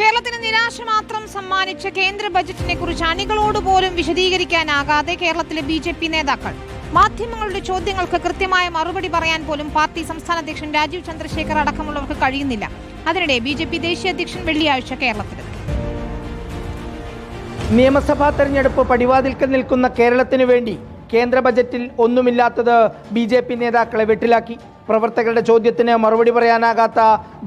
കേരളത്തിന് നിരാശ മാത്രം സമ്മാനിച്ച കേന്ദ്ര ബജറ്റിനെ കുറിച്ച് അണികളോട് പോലും വിശദീകരിക്കാനാകാതെ കേരളത്തിലെ ബി ജെ പി നേതാക്കൾ. മാധ്യമങ്ങളുടെ ചോദ്യങ്ങൾക്ക് കൃത്യമായ മറുപടി പറയാൻ പോലും പാർട്ടി സംസ്ഥാന അധ്യക്ഷൻ രാജീവ് ചന്ദ്രശേഖർ അടക്കമുള്ളവർക്ക് കഴിയുന്നില്ല. അതിനിടെ ബി ജെ പി ദേശീയ അധ്യക്ഷൻ വെള്ളിയാഴ്ച കേരളത്തിൽ നിയമസഭാ തെരഞ്ഞെടുപ്പ് പടിവാതിൽക്കൽ നിൽക്കുന്ന കേരളത്തിന് വേണ്ടി കേന്ദ്ര ബജറ്റിൽ ഒന്നുമില്ലാത്തത് ബി ജെ പി നേതാക്കളെ വെട്ടിലാക്കി. പ്രവർത്തകരുടെ ചോദ്യത്തിന് മറുപടി പറയാനാകാത്ത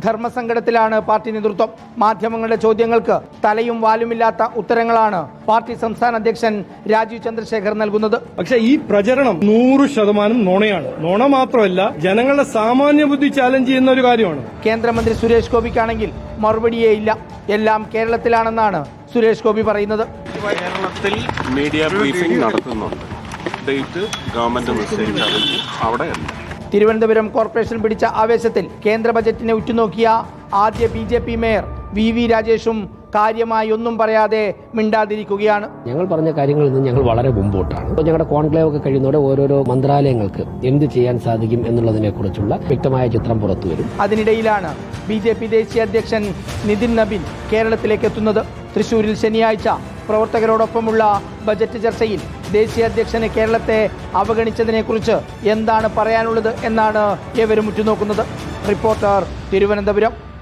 ധർമ്മസങ്കടത്തിലാണ് പാർട്ടി നേതൃത്വം. മാധ്യമങ്ങളുടെ ചോദ്യങ്ങൾക്ക് തലയും വാലുമില്ലാത്ത ഉത്തരങ്ങളാണ് പാർട്ടി സംസ്ഥാന അധ്യക്ഷൻ രാജീവ് ചന്ദ്രശേഖർ നൽകുന്നത്. പക്ഷേ ഈ പ്രചരണം നൂറ് ശതമാനം നോണയാണ്. നോണ മാത്രമല്ല ജനങ്ങളുടെ സാമാന്യ ബുദ്ധി ചാലഞ്ച് ചെയ്യുന്ന ഒരു കാര്യമാണ്. കേന്ദ്രമന്ത്രി സുരേഷ് ഗോപിക്കാണെങ്കിൽ മറുപടിയേ ഇല്ല. എല്ലാം കേരളത്തിലാണെന്നാണ് സുരേഷ് ഗോപി പറയുന്നത്. കേരളത്തിൽ മീഡിയ ബ്രീഫിംഗ് നടത്തുന്നുണ്ട്. ഡേറ്റ് ഗവൺമെന്റ് അവിടെ തിരുവനന്തപുരം കോർപ്പറേഷൻ പിടിച്ച ആവേശത്തിൽ കേന്ദ്ര ബജറ്റിനെ ഉറ്റുനോക്കിയ ആദ്യ ബി മേയർ വി വി രാജേഷും കാര്യമായി ഒന്നും പറയാതെ മിണ്ടാതിരിക്കുകയാണ്. ഞങ്ങൾ പറഞ്ഞ കാര്യങ്ങളിൽ നിന്ന് ഞങ്ങൾ വളരെ മുമ്പോട്ടാണ്. ഞങ്ങളുടെ കോൺക്ലേവ് ഒക്കെ കഴിയുന്നതോടെ ഓരോരോ മന്ത്രാലയങ്ങൾക്ക് എന്ത് ചെയ്യാൻ സാധിക്കും എന്നുള്ളതിനെ കുറിച്ചുള്ള വ്യക്തമായ ചിത്രം പുറത്തു വരും. അതിനിടയിലാണ് ബി ജെ പി ദേശീയ അധ്യക്ഷൻ നിതിൻ നബിൻ കേരളത്തിലേക്ക് എത്തുന്നത്. തൃശൂരിൽ ശനിയാഴ്ച പ്രവർത്തകരോടൊപ്പമുള്ള ബജറ്റ് ചർച്ചയിൽ ദേശീയ അധ്യക്ഷന് കേരളത്തെ അവഗണിച്ചതിനെക്കുറിച്ച് എന്താണ് പറയാനുള്ളത് എന്നാണ് ഏവരും ഉറ്റുനോക്കുന്നത്. റിപ്പോർട്ടർ തിരുവനന്തപുരം.